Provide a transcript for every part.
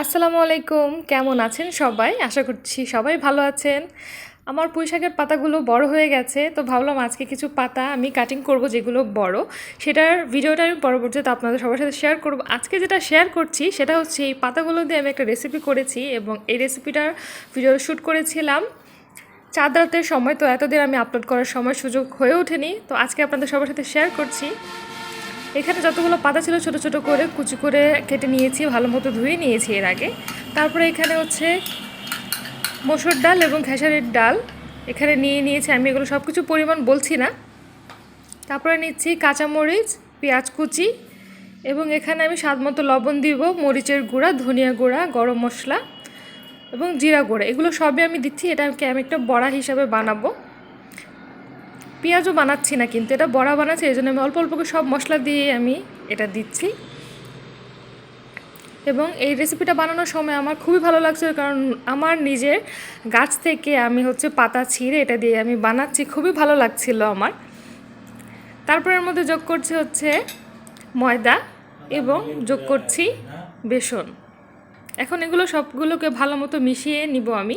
আসসালামু আলাইকুম। কেমন আছেন সবাই? আশা করছি সবাই ভালো আছেন। আমার পুঁই শাকের পাতাগুলো বড় হয়ে গেছে, তো ভাবলাম আজকে কিছু পাতা আমি কাটিং করব যেগুলো বড়। সেটার ভিডিওটা আমি পরবর্তীতে আপনাদের সবার সাথে শেয়ার করব। আজকে যেটা শেয়ার করছি সেটা হচ্ছে এই পাতাগুলো দিয়ে আমি একটা রেসিপি করেছি এবং এই রেসিপিটার ভিডিও শ্যুট করেছিলাম। চাঁদ রাতের সময়, তো এতদিন আমি আপলোড করার সময় সুযোগ হয়ে ওঠেনি, তো আজকে আপনাদের সবার সাথে শেয়ার করছি। এখানে যতগুলো পাতা ছিল ছোট ছোট করে কুচি করে কেটে নিয়েছি, ভালো মতো ধুয়ে নিয়েছি এর আগে। তারপরে এখানে হচ্ছে মসুর ডাল এবং খেসারির ডাল। এখানে নিয়ে নিয়েছি, আমি এগুলো সব কিছু পরিমাণ বলছি না। তারপরে নিচ্ছি কাঁচামরিচ, পেঁয়াজ কুচি এবং এখানে আমি স্বাদ মতো লবণ দিব, মরিচের গুঁড়া, ধনিয়া গুঁড়া, গরম মশলা এবং জিরা গুঁড়া। এগুলো সবই আমি দিচ্ছি, এটা আমি একটা বড়া হিসাবে বানাবো। পেঁয়াজও বানাচ্ছি না কিন্তু, এটা বড়া বানাচ্ছি, এই জন্য আমি অল্প অল্প করে সব মশলা দিয়ে আমি এটা দিচ্ছি। এবং এই রেসিপিটা বানানোর সময় আমার খুবই ভালো লাগছে কারণ আমার নিজের গাছ থেকে আমি হচ্ছে পাতা ছিঁড়ে এটা দিয়ে আমি বানাচ্ছি, খুবই ভালো লাগছিল আমার। তারপর এর মধ্যে যোগ করছি হচ্ছে ময়দা এবং যোগ করছি বেসন। এখন এগুলো সবগুলোকে ভালো মতো মিশিয়ে নিব আমি।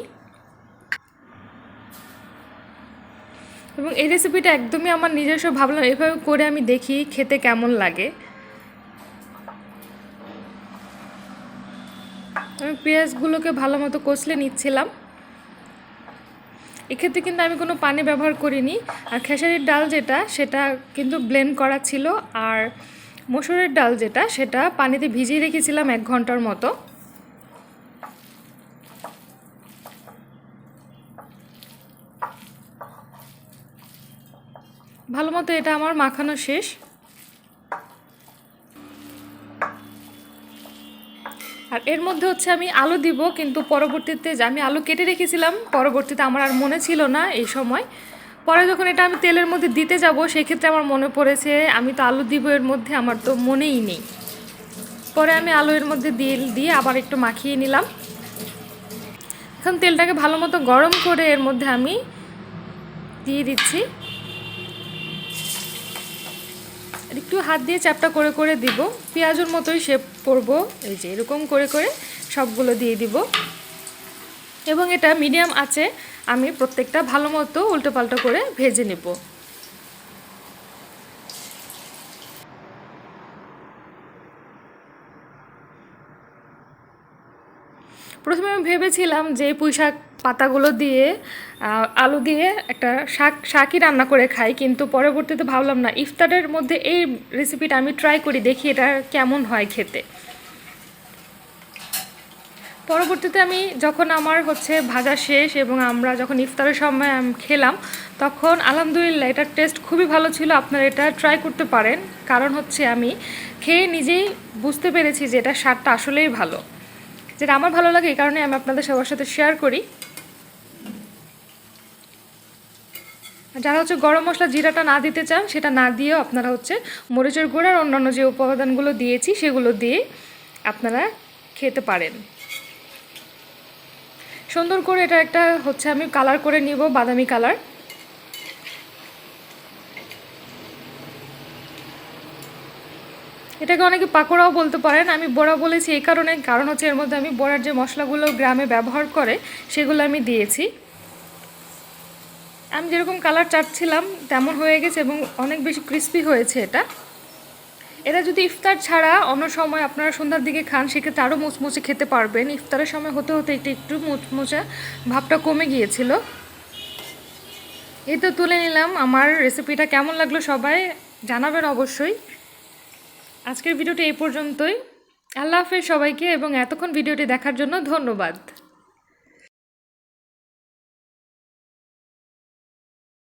এবং এই রেসিপিটা একদমই আমার নিজস্ব ভাবলাম এভাবে করে আমি দেখি খেতে কেমন লাগে। আমি পেঁয়াজগুলোকে ভালো মতো কষলে নিচ্ছিলাম। এক্ষেত্রে কিন্তু আমি কোনো পানি ব্যবহার করিনি। আর খেসারির ডাল যেটা, সেটা কিন্তু ব্লেন্ড করা ছিল। আর মসুরের ডাল যেটা, সেটা পানিতে ভিজিয়ে রেখেছিলাম এক ঘণ্টার মতো। ভালো মতো এটা আমার মাখানো শেষ। আর এর মধ্যে হচ্ছে আমি আলু দিব, কিন্তু পরবর্তীতে যে আমি আলু কেটে রেখেছিলাম, পরবর্তীতে আমার আর মনে ছিল না এই সময়। পরে যখন এটা আমি তেলের মধ্যে দিতে যাব, সেক্ষেত্রে আমার মনে পড়েছে, আমি তো আলু দিব এর মধ্যে, আমার তো মনেই নেই। পরে আমি আলু এর মধ্যে দিয়ে দিয়ে আবার একটু মাখিয়ে নিলাম। এখন তেলটাকে ভালো মতো গরম করে এর মধ্যে আমি দিয়ে দিচ্ছি। একটু হাত দিয়ে চ্যাপটা করে করে দিব। পেঁয়াজের মতোই শেপ করব। এই যে এরকম করে করে সবগুলো দিয়ে দিব। এবং এটা মিডিয়াম আছে। আমি প্রত্যেকটা ভালো মতো উল্টো পাল্টো করে ভেজে নেব। প্রথমে আমি ভেবেছিলাম যে পুঁই শাক পাতাগুলো দিয়ে আলু দিয়ে একটা শাক, শাকই রান্না করে খাই, কিন্তু পরবর্তীতে ভাবলাম না, ইফতারের মধ্যে এই রেসিপিটা আমি ট্রাই করি, দেখি এটা কেমন হয় খেতে। পরবর্তীতে আমি যখন আমার হচ্ছে ভাজা শেষ এবং আমরা যখন ইফতারের সময় আমি খেলাম, তখন আলহামদুলিল্লাহ এটার টেস্ট খুবই ভালো ছিল, আপনারা এটা ট্রাই করতে পারেন। কারণ হচ্ছে আমি খেয়ে নিজেই বুঝতে পেরেছি যে এটা স্বাদটা আসলেই ভালো। যেটা আমার ভালো লাগে এই কারণে আমি আপনাদের সবার সাথে শেয়ার করি। যারা হচ্ছে গরম মশলা জিরাটা না দিতে চান, সেটা না দিয়েও আপনারা হচ্ছে মরিচের গুঁড়ার অন্যান্য যে উপাদানগুলো দিয়েছি, সেগুলো দিয়ে আপনারা খেতে পারেন। সুন্দর করে এটা একটা হচ্ছে আমি কালার করে নিব, বাদামি কালার এটাকে অনেকে পাকোড়াও বলতে পারেন, আমি বড়া বলেছি এই কারণে, কারণ হচ্ছে এর মধ্যে আমি বড়ার যে মশলাগুলো গ্রামে ব্যবহার করে, সেগুলো আমি দিয়েছি। আমি যেরকম কালার চাচ্ছিলাম, তেমন হয়ে গেছে এবং অনেক বেশি ক্রিস্পি হয়েছে এটা। এটা যদি ইফতার ছাড়া অন্য সময় আপনারা সন্ধ্যার দিকে খান, সেক্ষেত্রে আরও মুচমুচে খেতে পারবেন। ইফতারের সময় হতে হতে এটা একটু মুচমুচা ভাবটা কমে গিয়েছিল। এই তো তুলে নিলাম। আমার রেসিপিটা কেমন লাগল সবাই জানাবেন অবশ্যই। আজকের ভিডিওটি এই পর্যন্তই। আল্লাহ হাফেজ সবাইকে এবং এতক্ষণ ভিডিওটি দেখার জন্য ধন্যবাদ।